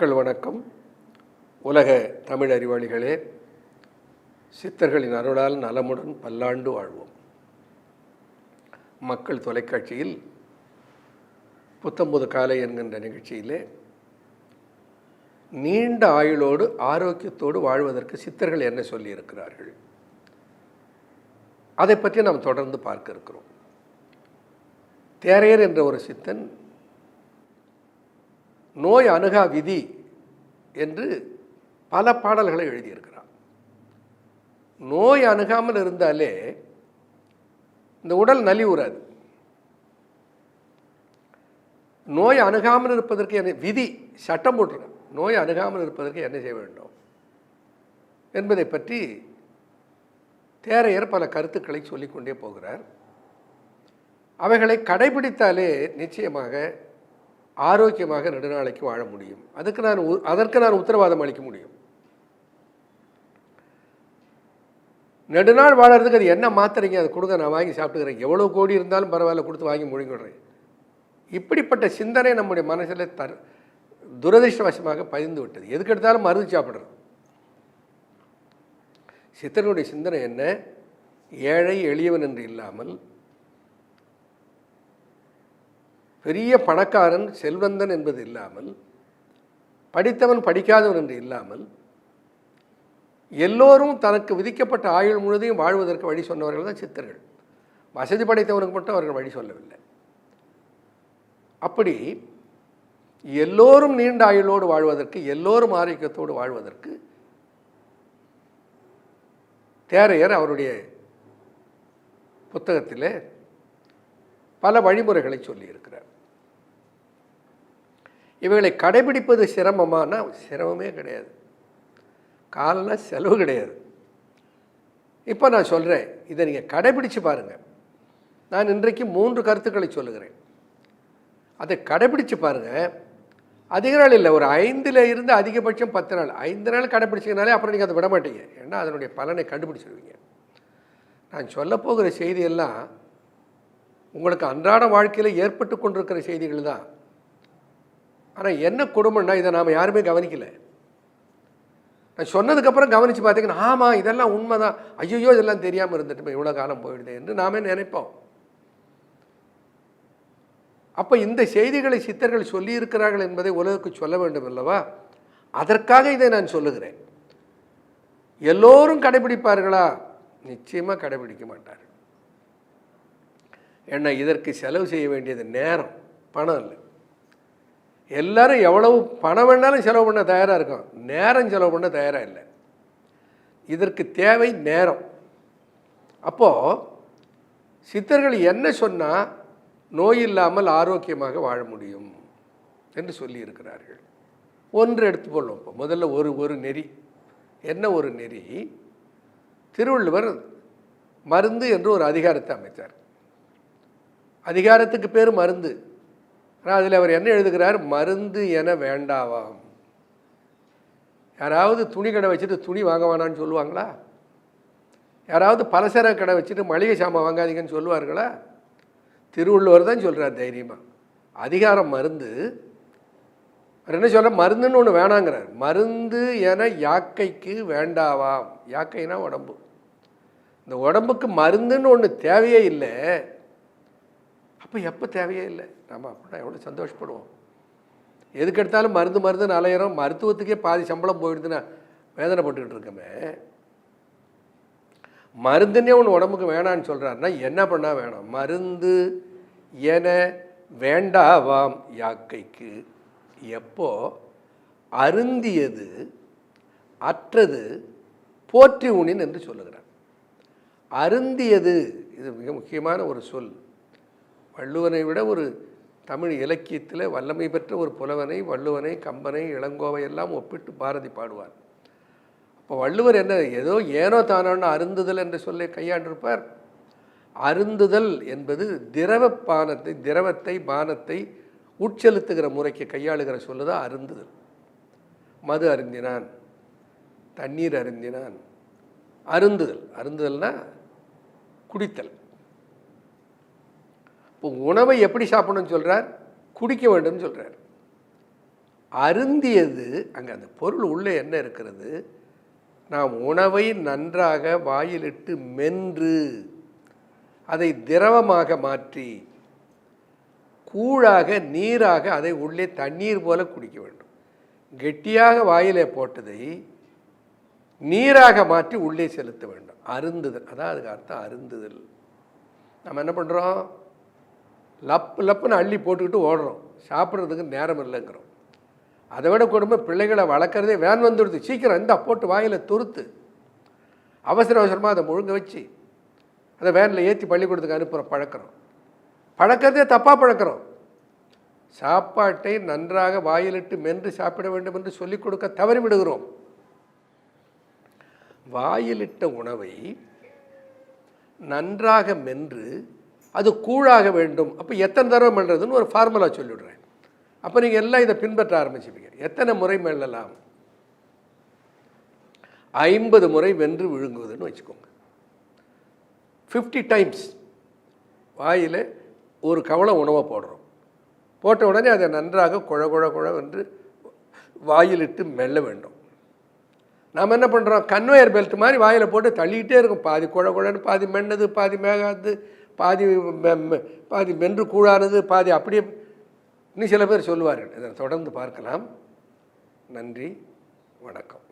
மக்கள் வணக்கம். உலக தமிழ் அறிவாளிகளே சித்தர்களின் அருளால் நலமுடன் பல்லாண்டு வாழ்வோம். மக்கள் தொலைக்காட்சியில் புத்தம்புது காலை என்கின்ற நிகழ்ச்சியிலே நீண்ட ஆயுளோடு ஆரோக்கியத்தோடு வாழ்வதற்கு சித்தர்கள் என்ன சொல்லியிருக்கிறார்கள்? அதை பற்றி நாம் தொடர்ந்து பார்க்க இருக்கிறோம். தேரையர் என்ற ஒரு சித்தன் நோய் அணுகா விதி என்று பல பாடல்களை எழுதியிருக்கிறான். நோய் அணுகாமல் இருந்தாலே இந்த உடல் நலிவுறாது நோய் அணுகாமல் இருப்பதற்கு என்ன விதி சட்டம் போட்டிருக்கேன். நோய் அணுகாமல் இருப்பதற்கு என்ன செய்ய வேண்டும் என்பதை பற்றி தேரையர் பல கருத்துக்களை சொல்லிக்கொண்டே போகிறார். அவைகளை கடைபிடித்தாலே நிச்சயமாக ஆரோக்கியமாக நெடுநாளைக்கு வாழ முடியும். அதுக்கு நான் உ- அதற்கு நான் உத்தரவாதம் அளிக்க முடியும். நெடுநாள் வாழறதுக்கு அது என்ன மாத்திரைங்க? அதை கொடுங்க நான் வாங்கி சாப்பிட்டுக்கிறேன். எவ்வளோ கோடி இருந்தாலும் பரவாயில்ல கொடுத்து வாங்கி முழுங்கிடுறேன் இப்படிப்பட்ட சிந்தனை நம்முடைய மனசில் தர் துரதிருஷ்டவசமாக பதிந்து விட்டது. எதுக்கு எடுத்தாலும் மருந்து சாப்பிட்றது. சித்தனுடைய சிந்தனை என்ன? ஏழை எளியவன் என்று இல்லாமல் பெரிய பணக்காரன் செல்வந்தன் என்பது இல்லாமல் படித்தவன் படிக்காதவன் என்று இல்லாமல் எல்லோரும் தனக்கு விதிக்கப்பட்ட ஆயுள் முழுதையும் வாழ்வதற்கு வழி சொன்னவர்கள் தான் சித்தர்கள். வசதி படைத்தவனுக்கு மட்டும் அவர்கள் வழி சொல்லவில்லை. அப்படி எல்லோரும் நீண்ட ஆயுளோடு வாழ்வதற்கு எல்லோரும் ஆரோக்கியத்தோடு வாழ்வதற்கு தேரையர் அவருடைய புத்தகத்திலே பல வழிமுறைகளை சொல்லியிருக்கிறார். இவைகளை கடைபிடிப்பது சிரமமானா சிரமமே கிடையாது. காலம்னா செலவு கிடையாது. இப்போ நான் சொல்கிறேன் இதை நீங்கள் கடைபிடித்து பாருங்கள் நான் இன்றைக்கு மூன்று கருத்துக்களை சொல்லுகிறேன். அதை கடைபிடித்து பாருங்கள் அதிக நாள் இல்லை ஒரு ஐந்தில் இருந்து அதிகபட்சம் பத்து நாள். ஐந்து நாள் கடைப்பிடிச்சிங்கனாலே அப்புறம் நீங்கள் அதை விட மாட்டீங்க. ஏன்னா அதனுடைய பலனை கண்டுபிடிச்சிருவீங்க. நான் சொல்லப்போகிற செய்தியெல்லாம் உங்களுக்கு அன்றாட வாழ்க்கையில் ஏற்பட்டு கொண்டிருக்கிற செய்திகள் தான். ஆனால் என்ன கொடுமைன்னா இதை நாம் யாருமே கவனிக்கல. நான் சொன்னதுக்கப்புறம் கவனித்து பார்த்தீங்கன்னா ஆமாம் இதெல்லாம் உண்மை தான் ஐயோ இதெல்லாம் தெரியாமல் இருந்துட்டு இவ்வளோ காலம் போயிடுது என்று நாமே நினைப்போம். அப்போ இந்த செய்திகளை சித்தர்கள் சொல்லியிருக்கிறார்கள் என்பதை உலகுக்கு சொல்ல வேண்டும் அல்லவா? அதற்காக இதை நான் சொல்லுகிறேன். எல்லோரும் கடைபிடிப்பார்களா? நிச்சயமாக கடைபிடிக்க மாட்டார்கள். ஏன்னா இதற்கு செலவு செய்ய வேண்டியது நேரம் பணம் இல்லை. எல்லாரும் எவ்வளவு பணம் வேணாலும் செலவு பண்ண தயாராக இருக்கும். நேரம் செலவு பண்ண தயாராக இல்லை. இதற்கு தேவை நேரம். அப்போது சித்தர்கள் என்ன சொன்னால் நோய் இல்லாமல் ஆரோக்கியமாக வாழ முடியும் என்று சொல்லியிருக்கிறார்கள். ஒன்று எடுத்துக்கொள்ளும் இப்போ. முதல்ல ஒரு ஒரு நெறி. என்ன ஒரு நெறி? திருவள்ளுவர் மருந்து என்று ஒரு அதிகாரத்தை அமைத்தார். அதிகாரத்துக்கு பேர் மருந்து. ஆனால் அதில் அவர் என்ன எழுதுகிறார்? மருந்து என வேண்டாவாம். யாராவது துணி கடை வச்சுட்டு துணி வாங்க வேணான்னு சொல்லுவாங்களா? யாராவது பலசர கடை வச்சுட்டு மளிகை சாமான் வாங்காதீங்கன்னு சொல்லுவார்களா? திருவள்ளுவர் தான் சொல்கிறார் தைரியமாக அதிகாரம் மருந்து. அவர் என்ன சொல்கிற மருந்துன்னு ஒன்று வேணாங்கிறார். மருந்து என யாக்கைக்கு வேண்டாவாம். யாக்கைனா உடம்பு. இந்த உடம்புக்கு மருந்துன்னு ஒன்று தேவையே இல்லை. அப்போ எப்போ தேவையே இல்லை. நம்ம அப்படின்னா எவ்வளோ சந்தோஷப்படுவோம். எதுக்கு எடுத்தாலும் மருந்து மருந்துன்னு அலையிறோம் மருத்துவத்துக்கே பாதி சம்பளம் போயிடுதுன்னா வேதனைப்பட்டுக்கிட்டு இருக்கமே. மருந்துன்னே ஒன்று உடம்புக்கு வேணான்னு சொல்கிறாருன்னா என்ன பண்ணால் வேணும்? மருந்து என வேண்டாவாம் யாக்கைக்கு. எப்போ? அருந்தியது அற்றது போற்றி உணின் என்று சொல்லுகிறார். அருந்தியது இது மிக முக்கியமான ஒரு சொல். வள்ளுவனை விட ஒரு தமிழ் இலக்கியத்தில் வல்லமை பெற்ற ஒரு புலவனை வள்ளுவனை கம்பனை இளங்கோவை எல்லாம் ஒப்பிட்டு பாரதி பாடுவார். அப்போ வள்ளுவர் என்ன ஏதோ ஏனோ தானோன்னு அருந்துதல் என்று சொல்லி கையாண்டிருப்பார். அருந்துதல் என்பது திரவ பானத்தை திரவத்தை பானத்தை உட்செலுத்துகிற முறைக்கு கையாளுகிற சொல்லுதான் அருந்துதல். மது அருந்தினான் தண்ணீர் அருந்தினான். அருந்துதல். அருந்துதல்னா குடித்தல். இப்போ உணவை எப்படி சாப்பிடணும்னு சொல்கிறார் குடிக்க வேண்டும்னு சொல்கிறார் அருந்தியது அங்கே அந்த பொருள் உள்ளே என்ன இருக்கிறது? நாம் உணவை நன்றாக வாயிலிட்டு மென்று அதை திரவமாக மாற்றி கூழாக நீராக அதை உள்ளே தண்ணீர் போல குடிக்க வேண்டும். கெட்டியாக வாயிலே போட்டதை நீராக மாற்றி உள்ளே செலுத்த வேண்டும். அருந்துதல் அதான் அதுக்கு அர்த்தம் அருந்துதல். நம்ம என்ன பண்ணுறோம் லப் லப்புன்னு அள்ளி போட்டுக்கிட்டு ஓடுறோம். சாப்பிட்றதுக்கு நேரம் இல்லைங்கிறோம். அதை விட கொடுமை பிள்ளைகளை வளர்க்குறதே வேன் வந்துடுது. சீக்கிரம் இந்த போட்டு வாயில் துருத்து. அவசர அவசரமாக அதை முழுங்க வச்சு அதை வேனில் ஏற்றி பள்ளிக்கூடத்துக்கு அனுப்புகிற பழக்கிறோம். பழக்கிறதே தப்பாக பழக்கிறோம். சாப்பாட்டை நன்றாக வாயிலிட்டு மென்று சாப்பிட வேண்டும் என்று சொல்லிக் கொடுக்க தவறி விடுகிறோம். வாயிலிட்ட உணவை நன்றாக மென்று அது கூழாக வேண்டும். அப்போ எத்தனை தடவை பண்ணுறதுன்னு ஒரு ஃபார்முலா சொல்லிவிடுறேன். அப்போ நீங்கள் எல்லாம் இதை பின்பற்ற ஆரம்பிச்சுப்பீங்க. எத்தனை முறை மெல்லலாம் ஐம்பது முறை வென்று விழுங்குவதுன்னு வச்சுக்கோங்க. ஃபிஃப்டி டைம்ஸ் வாயில் ஒரு கவலை உணவை போடுறோம். போட்ட உடனே அதை நன்றாக குழ குழ குழ என்று வாயிலிட்டு மெல்ல வேண்டும். நாம் என்ன பண்ணுறோம் கன்வேயர் பெல்ட் மாதிரி வாயில் போட்டு தள்ளிக்கிட்டே இருக்கும். பாதி குழ குழன்னு பாதி மென்னது பாதி மேகாது. பாதி மெ- பாதி மென்று கூழானது பாதி அப்படியே இன்னும் சில பேர் சொல்லுவார்கள். இதை தொடர்ந்து பார்க்கலாம். நன்றி. வணக்கம்.